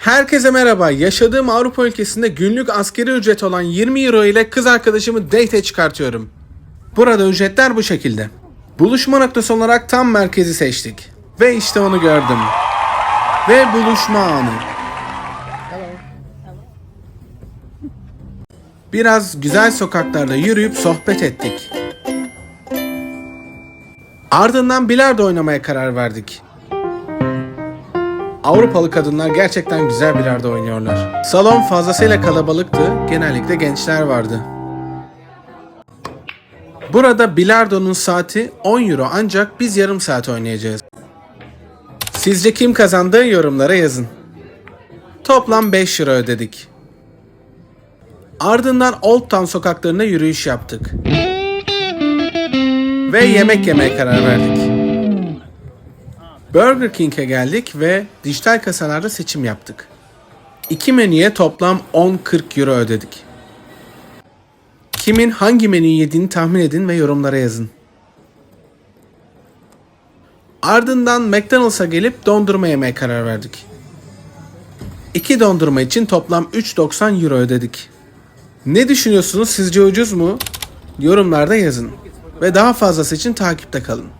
Herkese merhaba. Yaşadığım Avrupa ülkesinde günlük askeri ücret olan 20 euro ile kız arkadaşımı date'e çıkartıyorum. Burada ücretler bu şekilde. Buluşma noktası olarak tam merkezi seçtik. Ve işte onu gördüm. Ve buluşma anı. Biraz güzel sokaklarda yürüyüp sohbet ettik. Ardından bilardo oynamaya karar verdik. Avrupalı kadınlar gerçekten güzel bilardo oynuyorlar. Salon fazlasıyla kalabalıktı, genellikle gençler vardı. Burada bilardonun saati 10 euro ancak biz yarım saat oynayacağız. Sizce kim kazandı yorumlara yazın. Toplam 5 euro ödedik. Ardından Old Town sokaklarında yürüyüş yaptık. Ve yemek yemeye karar verdik. Burger King'e geldik ve dijital kasalarda seçim yaptık. İki menüye toplam 10-40 euro ödedik. Kimin hangi menüyü yediğini tahmin edin ve yorumlara yazın. Ardından McDonald's'a gelip dondurma yemeye karar verdik. İki dondurma için toplam 3.90 euro ödedik. Ne düşünüyorsunuz? Sizce ucuz mu? Yorumlarda yazın. Ve daha fazlası için takipte kalın.